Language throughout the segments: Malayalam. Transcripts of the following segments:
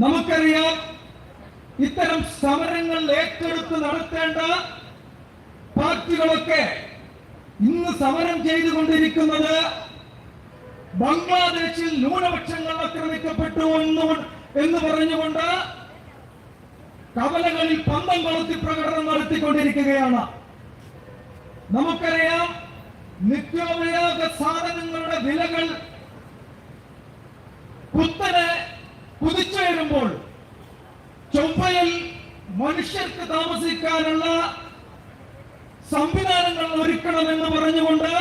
നമുക്കറിയാം ഇത്തരം സമരങ്ങൾ ഏറ്റെടുത്ത് നടത്തേണ്ട പാർട്ടികളൊക്കെ ഇന്ന് സമരം ചെയ്തുകൊണ്ടിരിക്കുന്നത് ബംഗ്ലാദേശിൽ ന്യൂനപക്ഷങ്ങൾ ആക്രമിക്കപ്പെട്ടു എന്ന് പറഞ്ഞുകൊണ്ട് കവലകളിൽ പന്തം കൊളുത്തി പ്രകടനം നടത്തിക്കൊണ്ടിരിക്കുകയാണ്. നമുക്കറിയാം നിത്യോപയോഗ സാധനങ്ങളുടെ വിലകൾ കുതിച്ചുയരുമ്പോൾ ചൊവ്വയിൽ മനുഷ്യർക്ക് താമസിക്കാനുള്ള സംവിധാനങ്ങൾ ഒരുക്കണമെന്ന് പറഞ്ഞുകൊണ്ട്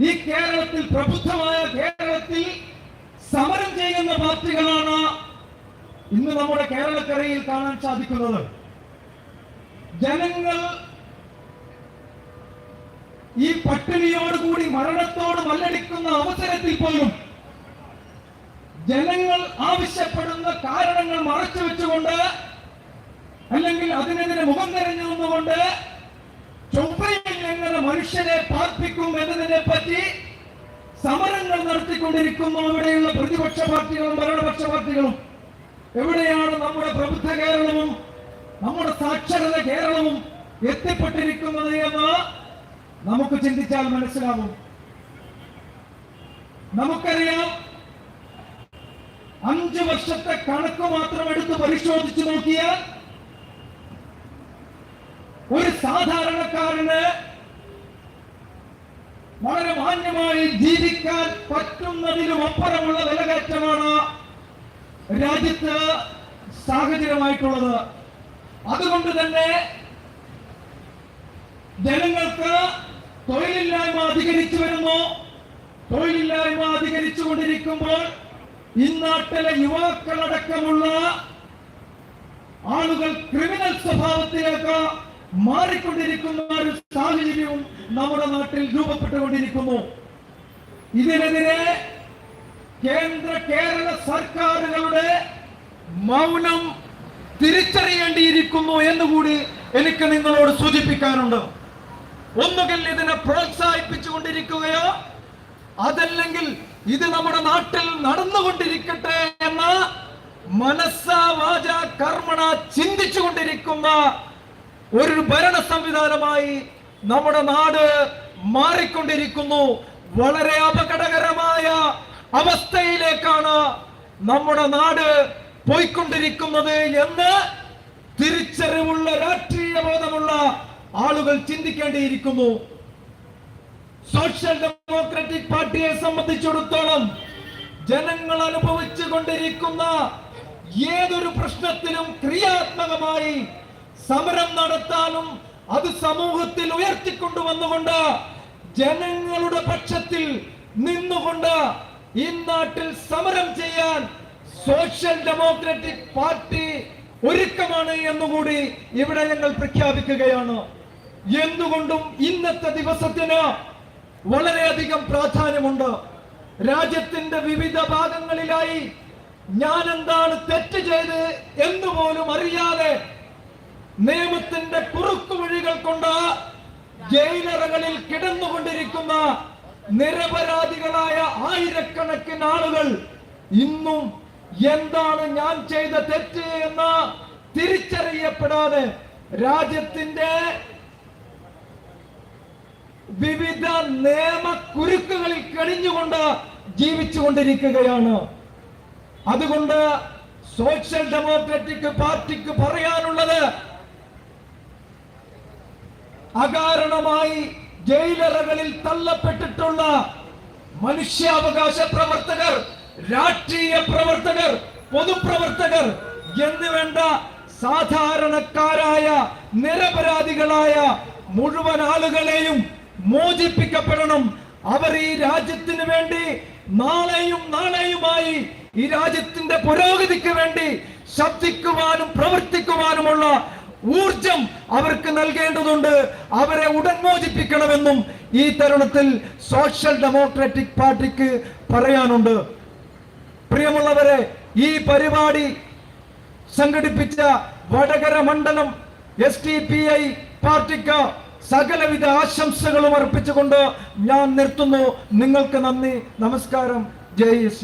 ഈ കേരളത്തിൽ പ്രബുദ്ധമായ കേരളത്തിൽ സമരം ചെയ്യുന്ന പാർട്ടികളാണ് ഇന്ന് നമ്മുടെ കേരളക്കരയിൽ കാണാൻ സാധിക്കുന്നത്. ജനങ്ങൾ ഈ പട്ടിണിയോടുകൂടി മരണത്തോട് മല്ലടിക്കുന്ന അവസരത്തിൽ പോലും ജനങ്ങൾ ആവശ്യപ്പെടുന്ന കാരണങ്ങൾ മറച്ചു വെച്ചുകൊണ്ട് അല്ലെങ്കിൽ അതിനെതിരെ മുഖം തെരഞ്ഞു നിന്നുകൊണ്ട് ചൊവ്വയിൽ എങ്ങനെ മനുഷ്യനെ പാർപ്പിക്കും എന്നതിനെ പറ്റി സമരങ്ങൾ നടത്തിക്കൊണ്ടിരിക്കുന്നു. അവിടെയുള്ള പ്രതിപക്ഷ പാർട്ടികളും ഭരണപക്ഷ പാർട്ടികളും. എവിടെയാണ് നമ്മുടെ പ്രബുദ്ധ കേരളവും നമ്മുടെ സാക്ഷരത കേരളവും എത്തിപ്പെട്ടിരിക്കുന്നത് എന്ന് നമുക്ക് ചിന്തിച്ചാൽ മനസ്സിലാവും. നമുക്കറിയാം അഞ്ചു വർഷത്തെ കണക്ക് മാത്രം എടുത്ത് പരിശോധിച്ചു നോക്കിയാൽ ഒരു സാധാരണക്കാരന് വളരെ മാന്യമായി ജീവിക്കാൻ പറ്റുന്നതിലും അപ്പുറമുള്ള വിലകയറ്റമാണ് രാജ്യത്ത് സാഹചര്യമായിട്ടുള്ളത്. അതുകൊണ്ട് തന്നെ ജനങ്ങൾക്ക് തൊഴിലില്ലായ്മ അധികരിച്ചു വരുന്നു. തൊഴിലില്ലായ്മ അധികരിച്ചു കൊണ്ടിരിക്കുമ്പോൾ ഇന്നാട്ടിലെ യുവാക്കളടക്കമുള്ള ആളുകൾ ക്രിമിനൽ സ്വഭാവത്തിലേക്ക് മാറിക്കൊണ്ടിരിക്കുന്ന ഒരു സാഹചര്യവും നമ്മുടെ നാട്ടിൽ രൂപപ്പെട്ടുകൊണ്ടിരിക്കുന്നു. ഇതിനെതിരെ കേന്ദ്ര കേരള സർക്കാരുകളുടെ മൗനം തിരിച്ചറിയേണ്ടിയിരിക്കുന്നു എന്നുകൂടി എനിക്ക് നിങ്ങളോട് സൂചിപ്പിക്കാനുണ്ട്. ഒന്നുകിൽ ഇതിനെ പ്രോത്സാഹിപ്പിച്ചുകൊണ്ടിരിക്കുകയോ അതല്ലെങ്കിൽ ഇത് നമ്മുടെ നാട്ടിൽ നടന്നുകൊണ്ടിരിക്കട്ടെ എന്ന് മനസ്സ വാച കർമ്മണ ചിന്തിച്ചുകൊണ്ടിരിക്കുന്ന ഒരു ഭരണ സംവിധാനമായി നമ്മുടെ നാട് മാറിക്കൊണ്ടിരിക്കുന്നു. വളരെ അപകടകരമായ അവസ്ഥയിലേക്കാണ് നമ്മുടെ നാട് പോയിക്കൊണ്ടിരിക്കുന്നത് എന്ന് തിരിച്ചറിവുള്ള രാഷ്ട്രീയ ബോധമുള്ള ആളുകൾ ചിന്തിക്കേണ്ടിയിരിക്കുന്നു. സോഷ്യൽ ഡെമോക്രാറ്റിക് പാർട്ടിയെ സംബന്ധിച്ചിടത്തോളം ജനങ്ങൾ അനുഭവിച്ചു കൊണ്ടിരിക്കുന്ന ഏതൊരു പ്രശ്നത്തിലും ക്രിയാത്മകമായി സമരം നടത്താനും അത് സമൂഹത്തിൽ ഉയർത്തിക്കൊണ്ടുവന്നുകൊണ്ട് ജനങ്ങളുടെ പക്ഷത്തിൽ നിന്നുകൊണ്ട് ഈ നാട്ടിൽ സമരം ചെയ്യാൻ സോഷ്യൽ ഡെമോക്രാറ്റിക് പാർട്ടി ഒരുക്കമാണ് എന്നുകൂടി ഇവിടെ ഞങ്ങൾ പ്രഖ്യാപിക്കുകയാണ്. എന്തുകൊണ്ടും ഇന്നത്തെ ദിവസത്തിന് വളരെയധികം പ്രാധാന്യമുണ്ട്. രാജ്യത്തിന്റെ വിവിധ ഭാഗങ്ങളിലായി ഞാൻ എന്താണ് തെറ്റ് ചെയ്ത് എന്ന് പോലും അറിയാതെ നിയമത്തിന്റെ കുറുക്കു വഴികൾ കൊണ്ട് ജയിലറകളിൽ കിടന്നുകൊണ്ടിരിക്കുന്ന നിരപരാധികളായ ആയിരക്കണക്കിന് ആളുകൾ ഇന്നും എന്താണ് ഞാൻ ചെയ്ത തെറ്റ് എന്ന് തിരിച്ചറിയപ്പെടാതെ രാജ്യത്തിന്റെ വിവിധ നിയമ കുരുക്കുകളിൽ കഴിഞ്ഞുകൊണ്ട് ജീവിച്ചുകൊണ്ടിരിക്കുകയാണ്. അതുകൊണ്ട് സോഷ്യൽ ഡെമോക്രാറ്റിക് പാർട്ടിക്ക് പറയാനുള്ളത് അകാരണമായി ജയിലറകളിൽ തള്ളപ്പെട്ടിട്ടുള്ള മനുഷ്യാവകാശ പ്രവർത്തകർ രാഷ്ട്രീയ പ്രവർത്തകർ പൊതുപ്രവർത്തകർ എന്നുവേണ്ട സാധാരണക്കാരായ നിരപരാധികളായ മുഴുവൻ ആളുകളെയും മോചിപ്പിക്കപ്പെടണം. അവർ ഈ രാജ്യത്തിന് വേണ്ടി നാളെയും നാളെയുമായി ഈ രാജ്യത്തിന്റെ പുരോഗതിക്ക് വേണ്ടി ശബ്ദിക്കുവാനും പ്രവർത്തിക്കുവാനുമുള്ള ഊർജം അവർക്ക് നൽകേണ്ടതുണ്ട്. അവരെ ഉടൻ മോചിപ്പിക്കണമെന്നും ഈ തരുണത്തിൽ സോഷ്യൽ ഡെമോക്രാറ്റിക് പാർട്ടിക്ക് പറയാനുണ്ട്. പ്രിയമുള്ളവരെ ഈ പരിപാടി സംഘടിപ്പിച്ച വടകര മണ്ഡലം എസ് ടി പി ഐ പാർട്ടിക്ക് സകലവിധ ആശംസകളും അർപ്പിച്ചുകൊണ്ട് ഞാൻ നിർത്തുന്നു. നിങ്ങൾക്ക് നന്ദി. നമസ്കാരം. ജയ് എസ്